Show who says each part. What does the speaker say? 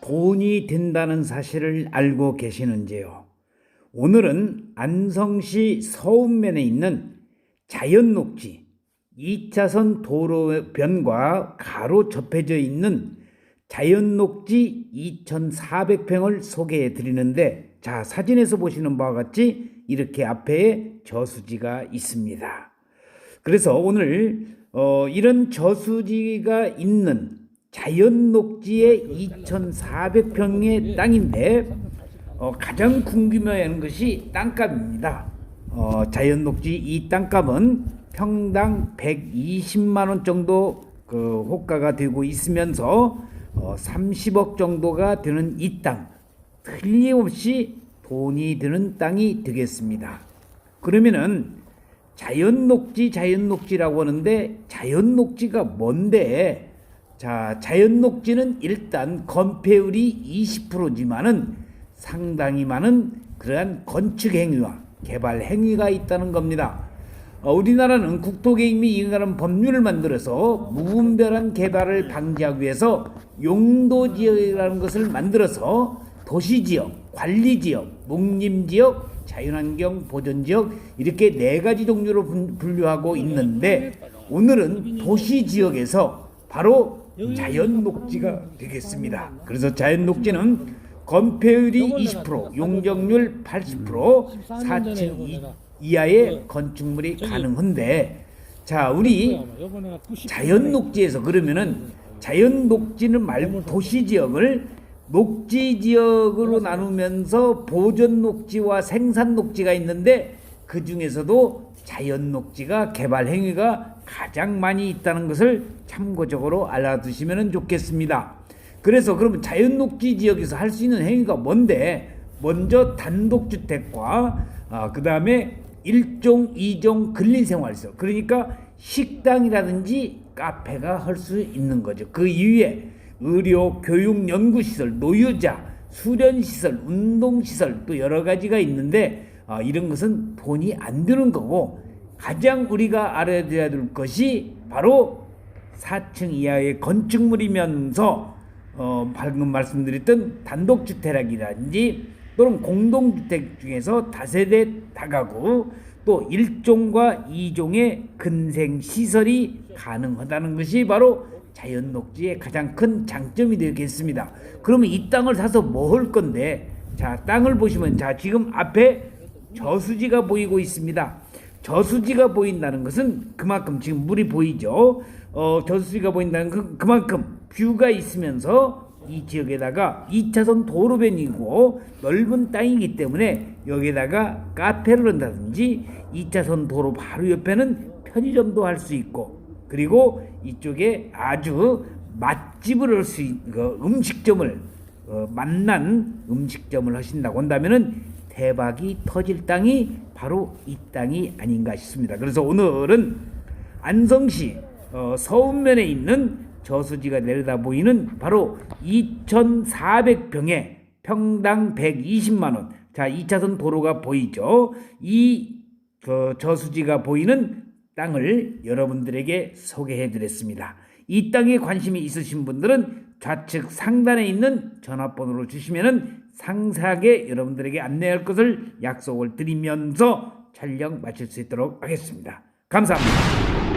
Speaker 1: 도움이 된다는 사실을 알고 계시는지요? 오늘은 안성시 서운면에 있는 자연녹지 2차선 도로변과 가로 접해져 있는 자연녹지 2,400평을 소개해 드리는데 자 사진에서 보시는 바와 같이 이렇게 앞에 저수지가 있습니다. 그래서 오늘 어, 이런 저수지가 있는 자연 녹지의 2,400평의 땅인데 어, 가장 궁금해하는 것이 땅값입니다. 어, 자연 녹지 이 땅값은 평당 120만 원 정도 그 호가가 되고 있으면서 어, 30억 정도가 되는 이 땅 틀림없이 돈이 드는 땅이 되겠습니다. 그러면은 자연 녹지 자연 녹지라고 하는데 자연 녹지가 뭔데? 자, 자연 녹지는 일단 건폐율이 20%지만은 상당히 많은 그러한 건축 행위와 개발 행위가 있다는 겁니다. 어, 우리나라는 및 이관한 법률을 만들어서 무분별한 개발을 방지하기 위해서 용도지역이라는 것을 만들어서 도시지역, 관리지역, 농림지역, 자연환경 보존지역 이렇게 네 가지 종류로 분- 분류하고 있는데 오늘은 도시지역에서 바로 자연 녹지가 되겠습니다. 그래서 자연 녹지는 건폐율이 20%, 용적률 80%, 4층 이- 이하의 건축물이 가능한데 자 우리 자연 녹지에서 그러면은 자연 녹지는 말고 도시 지역을 녹지 지역으로 나누면서 보존 녹지와 생산 녹지가 있는데 그 중에서도 자연 녹지가 개발 행위가 가장 많이 있다는 것을 참고적으로 알아두시면 좋겠습니다. 그래서 그러면 자연 녹지 지역에서 할 수 있는 행위가 뭔데? 먼저 단독주택과 아, 그 다음에 일종, 이종 근린생활시설 그러니까 식당이라든지 카페가 할 수 있는 거죠. 그 이후에 의료, 교육, 연구시설, 노유자, 수련시설, 운동시설 또 여러 가지가 있는데 아, 이런 것은 돈이 안 드는 거고 가장 우리가 알아야 될 것이 바로 4층 이하의 건축물이면서 어, 방금 말씀드렸던 단독주택이라든지 또는 공동주택 중에서 다세대 다가구 또 1종과 2종의 근생 시설이 가능하다는 것이 바로 자연 녹지의 가장 큰 장점이 되겠습니다. 그러면 이 땅을 사서 뭐 할 건데? 자, 땅을 보시면 자, 지금 앞에 저수지가 보이고 있습니다. 저수지가 보인다는 것은 그만큼 지금 물이 보이죠. 어, 저수지가 보인다는 그, 그만큼 뷰가 있으면서 이 지역에다가 2차선 도로변이고 넓은 땅이기 때문에 여기다가 카페를 한다든지 2차선 도로 바로 옆에는 편의점도 할 수 있고 그리고 이쪽에 아주 맛집을 할 수 있는 그 음식점을 어, 만난 음식점을 하신다고 한다면은 대박이 터질 땅이 바로 이 땅이 아닌가 싶습니다. 그래서 오늘은 안성시 어, 서운면에 있는 저수지가 내려다 보이는 바로 2,400평에 평당 120만 원. 자, 2차선 도로가 보이죠. 이 그 저수지가 보이는 땅을 여러분들에게 소개해 드렸습니다. 이 땅에 관심이 있으신 분들은 좌측 상단에 있는 전화번호로 주시면은 상세하게 여러분들에게 안내할 것을 약속을 드리면서 촬영 마칠 수 있도록 하겠습니다. 감사합니다.